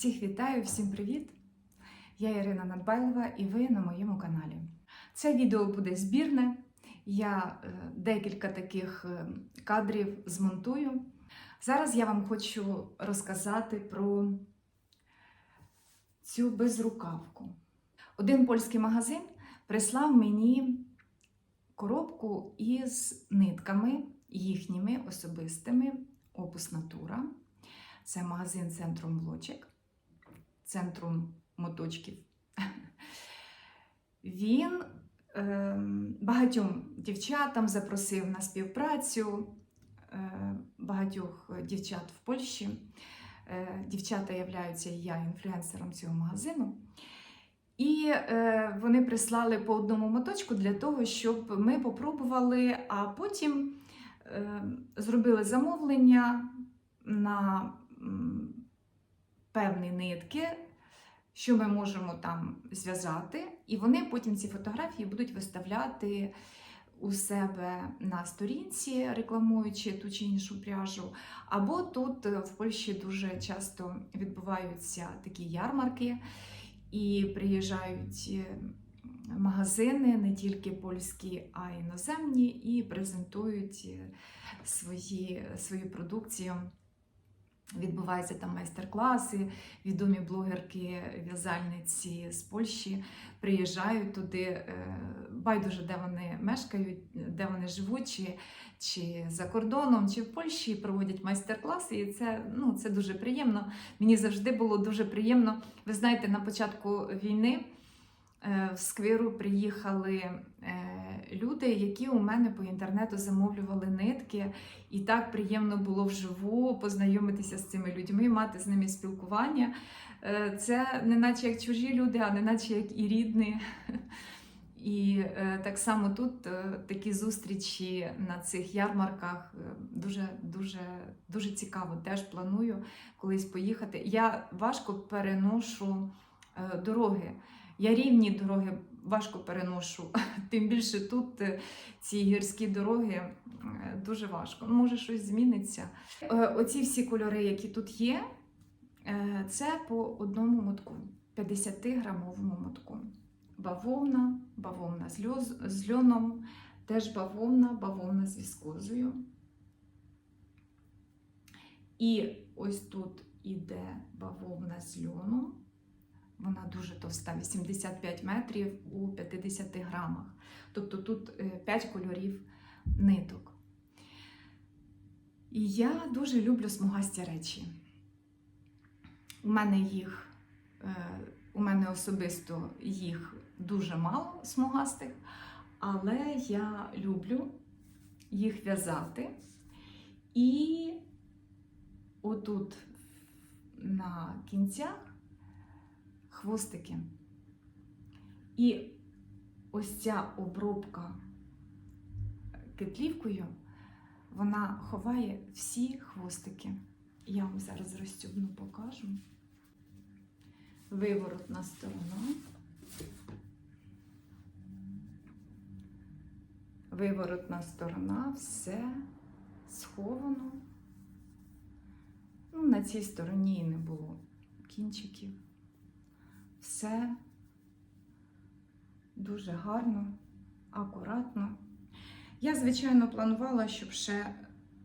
Всіх вітаю, всім привіт! Я Ірина Надбайлова і ви на моєму каналі. Це відео буде збірне. Я е, декілька таких е, кадрів змонтую. Зараз я вам хочу розказати про цю безрукавку. Один польський магазин прислав мені коробку із нитками їхніми особистими Opus Natura. Це магазин центром блочок, центром моточків. Він е, багатьом дівчатам запросив на співпрацю е, багатьох дівчат в Польщі. Е, дівчата являються я інфлюенсером цього магазину. І е, вони прислали по одному моточку для того, щоб ми попробували, а потім е, зробили замовлення на певні нитки, що ми можемо там зв'язати, і вони потім ці фотографії будуть виставляти у себе на сторінці, рекламуючи ту чи іншу пряжу. Або тут е, в Польщі дуже часто відбуваються такі ярмарки, і приїжджають е, магазини, не тільки польські, а й іноземні, і презентують е, свої, свою продукцію. Відбуваються там майстер-класи, відомі блогерки, в'язальниці з Польщі приїжджають туди, е, байдуже, де вони мешкають, де вони живуть, чи, чи за кордоном, чи в Польщі проводять майстер-класи. І це, ну, це дуже приємно. Мені завжди було дуже приємно. Ви знаєте, на початку війни е, в сквіру приїхали е, люди, які у мене по інтернету замовлювали нитки. І так приємно було вживу познайомитися з цими людьми, мати з ними спілкування. Е, Це не наче як чужі люди, а не наче як і рідні. І е, так само тут е, такі зустрічі на цих ярмарках дуже дуже дуже цікаво. Теж планую колись поїхати. Я важко переношу дороги. Я рівні дороги важко переношу. Тим більше тут е, ці гірські дороги е, дуже важко. Може, щось зміниться. Е, Оці всі кольори, які тут є, це по одному мотку, 50-грамовому мотку. Бавовна, бавовна з льоном, теж бавовна, бавовна з віскозою. І ось тут іде бавовна з льоном. Вона дуже товста, 85 метрів у 50 грамах. Тобто тут 5 кольорів ниток. І я дуже люблю смугасті речі. У мене їх, е, у мене особисто їх дуже мало смугастих, але я люблю їх в'язати. І отут на кінцях хвостики. І ось ця обробка кетлівкою, вона ховає всі хвостики. Я вам зараз розстібну покажу. Виворотна сторона. Виворотна сторона, все сховано. Ну, на цій стороні не було кінчиків. Все дуже гарно, акуратно. Я, звичайно, планувала, щоб ще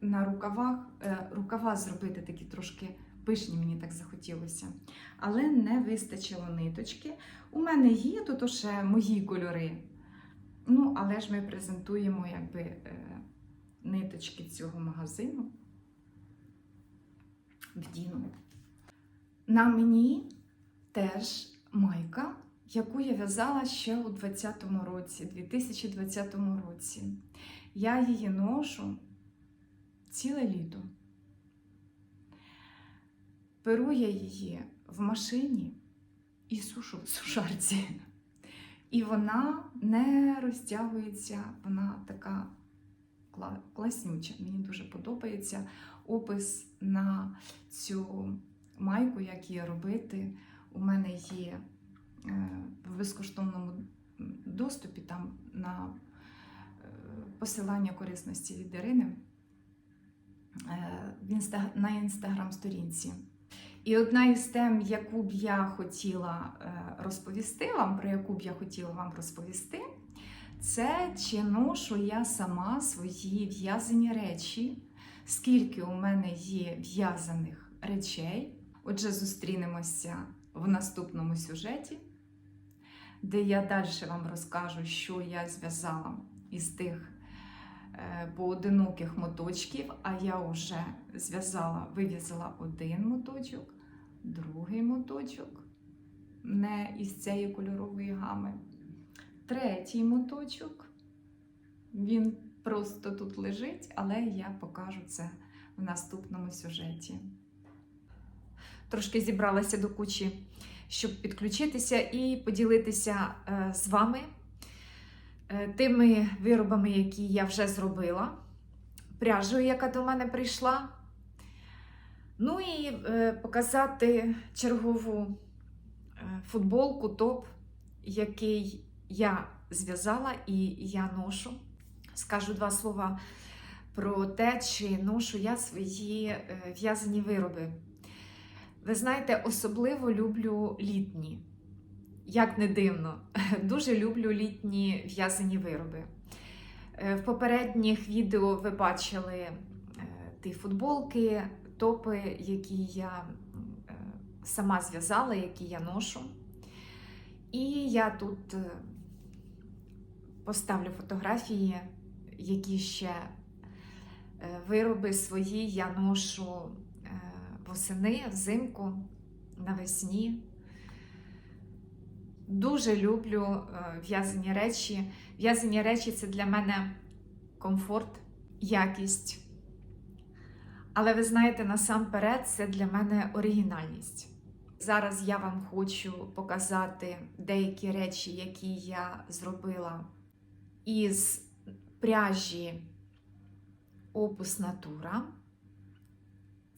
на рукавах е, рукава зробити такі трошки пишні, мені так захотілося. Але не вистачило ниточки. У мене є тут ще мої кольори. Ну, але ж ми презентуємо якби е, ниточки цього магазину. Вдіну. На мені теж майка, яку я в'язала ще у 2020 році, 2020 році. Я її ношу ціле літо. Перу я її в машині і сушу в сушарці. І вона не розтягується, вона така класнюча. Мені дуже подобається опис на цю майку, як її робити. У мене є е, в безкоштовному доступі там на е, посилання корисності від Ірини е, на інстаграм-сторінці. І одна із тем, яку б я хотіла розповісти вам, про яку б я хотіла вам розповісти, це чи ношу я сама свої в'язані речі, скільки у мене є в'язаних речей. Отже, зустрінемося в наступному сюжеті, де я далі вам розкажу, що я зв'язала із тих е, поодиноких моточків, а я вже зв'язала, вив'язала один моточок, другий моточок, не із цієї кольорової гами. Третій моточок. Він просто тут лежить, але я покажу це в наступному сюжеті. Трошки зібралася до кучі, щоб підключитися і поділитися е, з вами е, тими виробами, які я вже зробила, пряжею, яка до мене прийшла. Ну і е, показати чергову футболку, топ, який я зв'язала і я ношу. Скажу два слова про те, чи ношу я свої в'язані вироби. Ви знаєте, особливо люблю літні. Як не дивно, дуже люблю літні в'язані вироби. Е, В попередніх відео ви бачили е, ті футболки, топи, які я е, сама зв'язала, які я ношу. І я тут поставлю фотографії, які ще вироби свої я ношу восени, взимку, навесні. Дуже люблю е, в'язані речі. В'язані речі це для мене комфорт, якість. Але ви знаєте, насамперед, це для мене оригінальність. Зараз я вам хочу показати деякі речі, які я зробила із пряжі Opus Natura.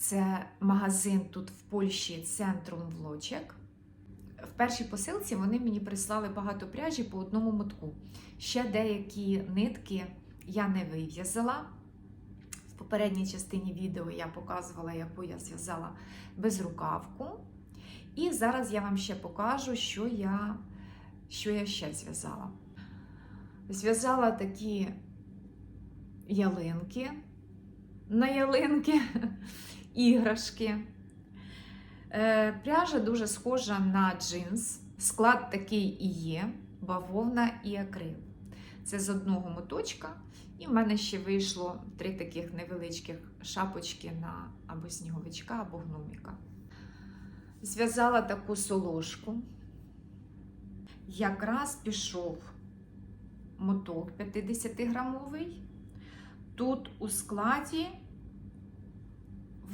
Це магазин тут в Польщі Центрум Влочек. В першій посилці вони мені прислали багато пряжі по одному мотку. Ще деякі нитки я не вив'язала. В попередній частині відео я показувала, яку я зв'язала безрукавку. І зараз я вам ще покажу, що я, що я ще зв'язала. Зв'язала такі ялинки на ялинки, іграшки. Е, Пряжа дуже схожа на джинс. Склад такий і є: бавовна і акрил. Це з одного моточка. І в мене ще вийшло три таких невеличких шапочки на або сніговичка, або гноміка. Зв'язала таку солошку. Якраз пішов моток 50-грамовий. Тут у складі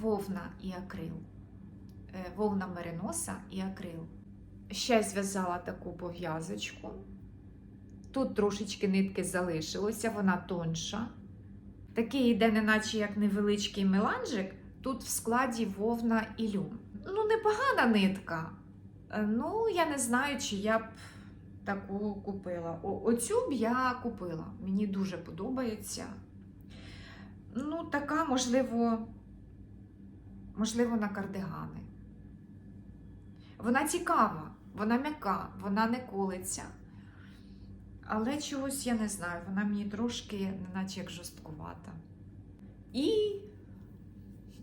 вовна і акрил. Е, Вовна мериноса і акрил. Ще зв'язала таку пов'язочку. Тут трошечки нитки залишилося, вона тонша. Такий йде, неначе як невеличкий меланжик. Тут в складі вовна і люм. Ну, непогана нитка. Е, Ну, я не знаю, чи я б таку купила. О, оцю б я купила. Мені дуже подобається. Ну, така, можливо, можливо, на кардигани. Вона цікава, вона м'яка, вона не колиться. Але чогось я не знаю, вона мені трошки, неначе як жорсткувата. І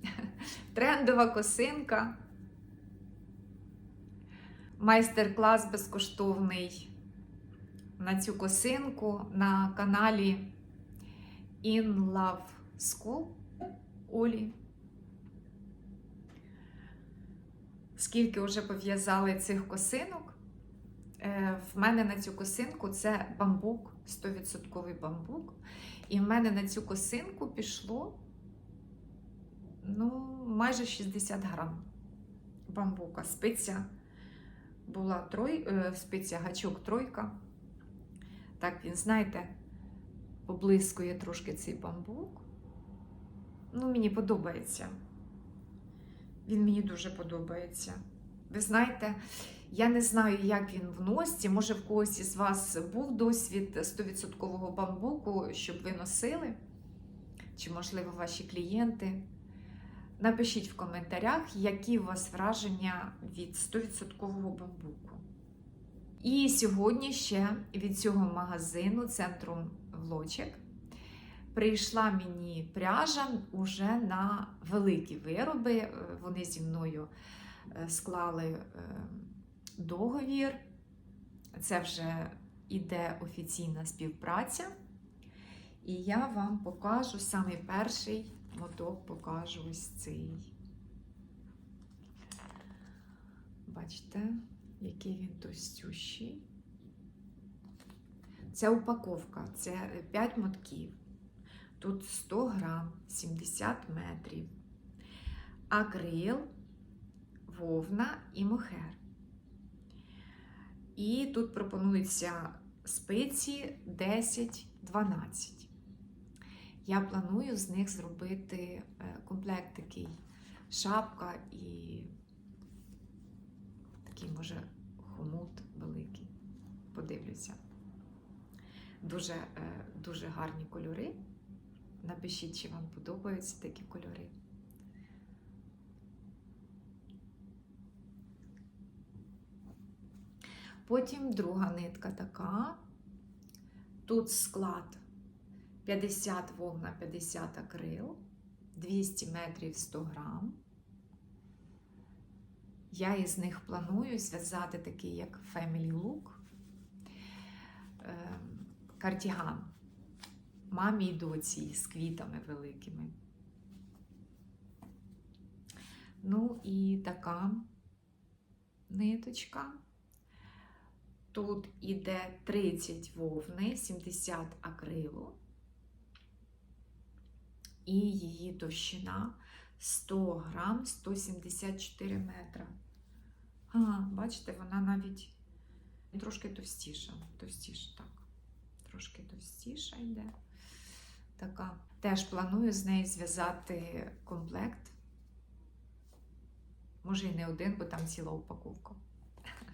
трендова косинка. Майстер-клас безкоштовний на цю косинку на каналі In Love School Олі. Скільки вже пов'язали цих косинок? Е, В мене на цю косинку це бамбук, 100% бамбук. І в мене на цю косинку пішло ну, майже 60 грам бамбука. Спиця була трой, е, спиця гачок тройка. Так він, знаєте, поблискує трошки цей бамбук. Ну, мені подобається. Він мені дуже подобається. Ви знаєте, я не знаю, як він в носці. Може, в когось із вас був досвід 100% бамбуку, щоб ви носили, чи, можливо, ваші клієнти. Напишіть в коментарях, які у вас враження від 100% бамбуку. І сьогодні ще від цього магазину центру Влочек прийшла мені пряжа уже на великі вироби. Е, Вони зі мною е, склали е, договір. Це вже іде офіційна співпраця. І я вам покажу самий перший моток, покажу ось цей. Бачите, який він товстющий. Це упаковка, це 5 мотків. Тут 100 грам, 70 метрів. Акрил, вовна і мохер. І тут пропонуються спиці 10-12. Я планую з них зробити е, комплект такий шапка і такий, може, хомут великий. Подивлюся. Дуже, е, дуже гарні кольори. Напишіть, чи вам подобаються такі кольори. Потім друга нитка така. Тут склад 50 вовна, 50 акрил, 200 метрів 100 грам. Я із них планую зв'язати такий, як Family Look, ем, кардіган мамі й доці з квітами великими. Ну і така ниточка. Тут іде 30 вовни, 70 акрилу, і її товщина 100 грам 174 метра. А, бачите, вона навіть трошки товстіша. Товстіша, так. Трошки товстіша йде. Така. Теж планую з нею зв'язати комплект. Може і не один, бо там ціла упаковка.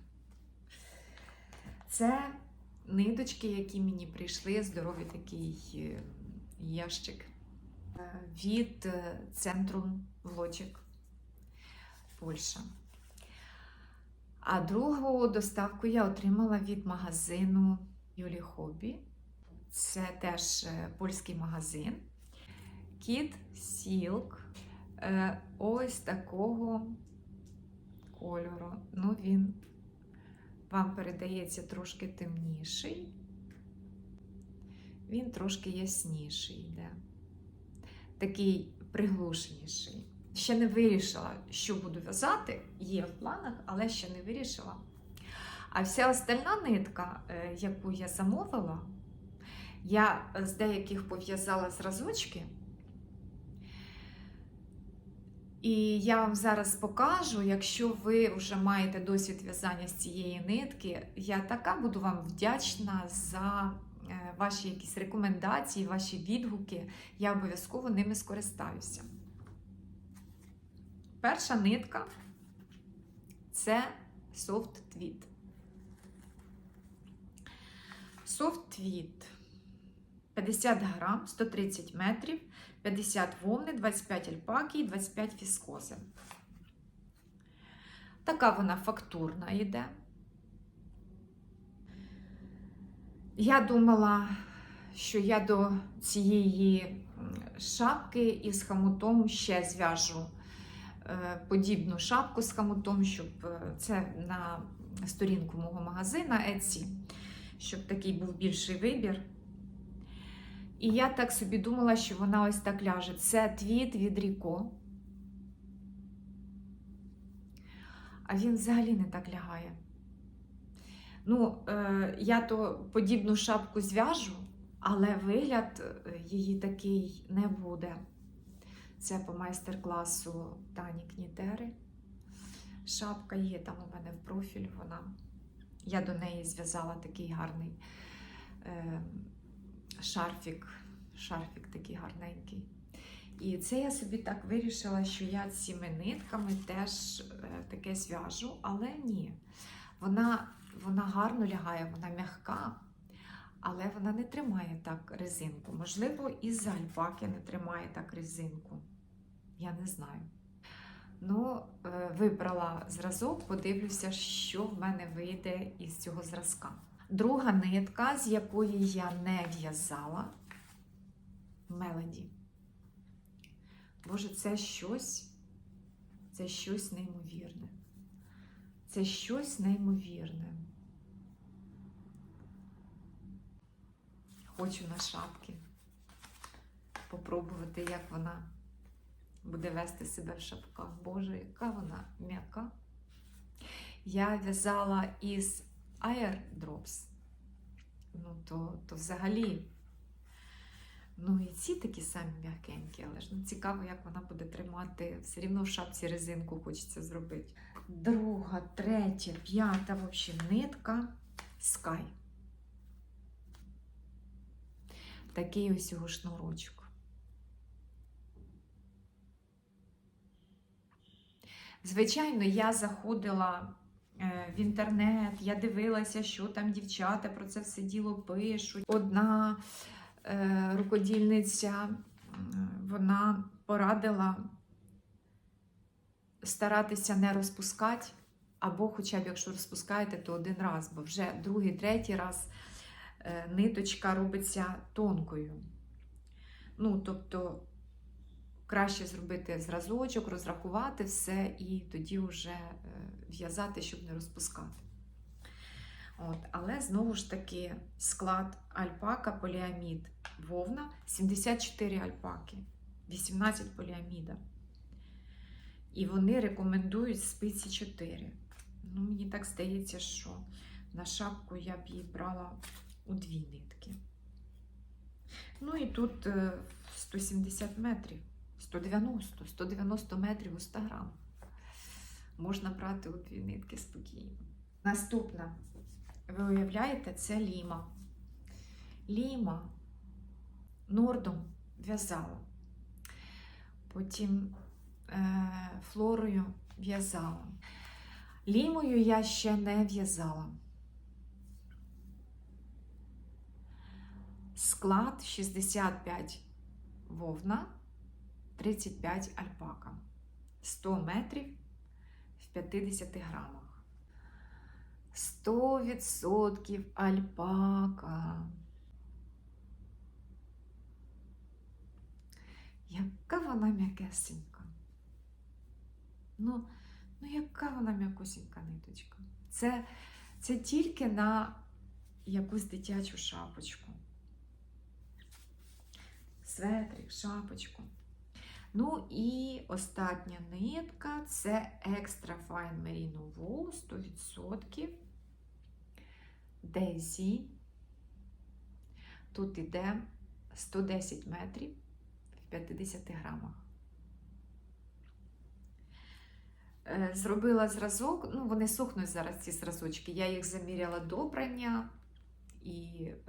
Це ниточки, які мені прийшли, здоровий такий е, ящик е, від е, центру Влочек Польща. А другу доставку я отримала від магазину Юлі Хобі. Це теж польський магазин. Кіт Сілк. Ось такого кольору. Ну, він вам передається трошки темніший, він трошки ясніший йде, такий приглушеніший. Ще не вирішила, що буду в'язати, є в планах, але ще не вирішила. А вся остальна нитка, е, яку я замовила, я з деяких пов'язала зразочки. І я вам зараз покажу, якщо ви вже маєте досвід в'язання з цієї нитки, я така буду вам вдячна за е, ваші якісь рекомендації, ваші відгуки. Я обов'язково ними скористаюся. Перша нитка це Soft Tweed. Soft Tweed 50 грам, 130 метрів. 50 вовни, 25 альпаки і 25 віскози. Така вона фактурна йде. Я думала, що я до цієї шапки із хамутом ще зв'яжу е, подібну шапку з хамутом, щоб е, це на сторінку мого магазина Etsy, щоб такий був більший вибір. І я так собі думала, що вона ось так ляже. Це твіт від Ріко. А він взагалі не так лягає. Ну, е, я то подібну шапку зв'яжу, але вигляд е, її такий не буде. Це по майстер-класу Тані Кнітери. Шапка є там у мене в профіль. Вона. Я до неї зв'язала такий гарний. Е, шарфік, шарфік такий гарненький. І це я собі так вирішила, що я цими нитками теж е, таке зв'яжу, але ні. Вона вона гарно лягає, вона м'яка, але вона не тримає так резинку. Можливо, і з альпаки не тримає так резинку. Я не знаю. Ну, е, вибрала зразок, подивлюся, що в мене вийде із цього зразка. Друга нитка, з якої я не в'язала Мелоді. Боже, це щось, це щось неймовірне. Це щось неймовірне. Хочу на шапки попробувати, як вона буде вести себе в шапках. Боже, яка вона м'яка. Я в'язала із Air Drops. Ну, то, то взагалі. Ну і ці такі самі м'якенькі, але ж ну, цікаво, як вона буде тримати. Все рівно в шапці резинку хочеться зробити. Друга, третя, п'ята, в общем, нитка Sky. Такий ось його шнурочок. Звичайно, я заходила в інтернет, я дивилася, що там дівчата про це все діло пишуть. Одна е, рукодільниця вона порадила старатися не розпускати, або хоча б якщо розпускаєте, то один раз, бо вже другий, третій раз е, ниточка робиться тонкою. Ну, тобто краще зробити зразочок, розрахувати все і тоді вже е, в'язати, щоб не розпускати. От, але знову ж таки склад альпака поліамід вовна 74 альпаки, 18 поліаміда. І вони рекомендують спиці 4. Ну, мені так здається, що на шапку я б її брала у дві нитки. Ну і тут е, 170 метрів. 190, 190 метрів у 100 грам. Можна брати у дві нитки спокійно. Наступна, ви уявляєте, це ліма. Ліма нордом в'язала. Потім е, флорою в'язала. Лімою я ще не в'язала. Склад 65 вовна. 35 альпака, 100 метрів в 50 грамах. 100% альпака. Яка вона м'якесенька. Ну, ну яка вона м'якусінька ниточка. Це, це тільки на якусь дитячу шапочку. Светрик, шапочку. Ну і остання нитка це Extra Fine Merino Wool 100% Daisy. Тут іде 110 метрів в 50 грамах. Е, Зробила зразок, ну вони сухнуть зараз ці зразочки. Я їх заміряла до прання і е,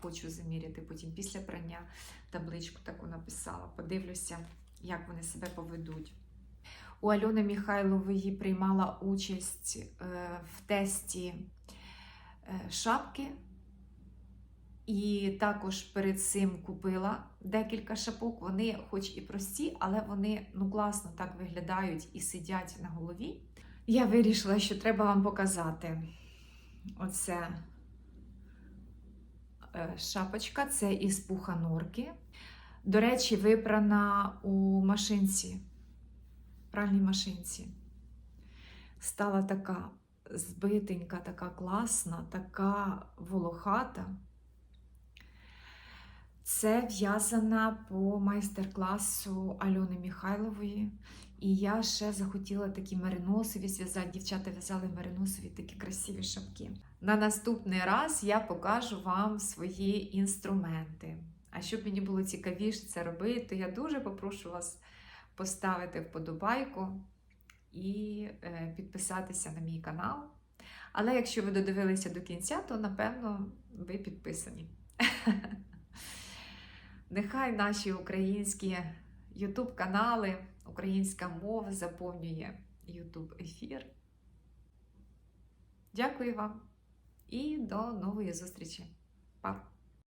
хочу заміряти потім після прання. Табличку таку написала. Подивлюся як вони себе поведуть. У Альони Михайлової приймала участь е, в тесті е, шапки, і також перед цим купила декілька шапок. Вони, хоч і прості, але вони ну, класно так виглядають і сидять на голові. Я вирішила, що треба вам показати оце е, шапочка, це із пуха норки. До речі, випрана у машинці, пральній машинці. Стала така збитенька, така класна, така волохата. Це в'язана по майстер-класу Альони Михайлової. І я ще захотіла такі мериносові зв'язати. Дівчата в'язали мериносові такі красиві шапки. На наступний раз я покажу вам свої інструменти. А щоб мені було цікавіше це робити, то я дуже попрошу вас поставити вподобайку і е, підписатися на мій канал. Але якщо ви додивилися до кінця, то напевно ви підписані. Нехай наші українські YouTube канали, українська мова заповнює YouTube ефір. Дякую вам і до нової зустрічі. Па!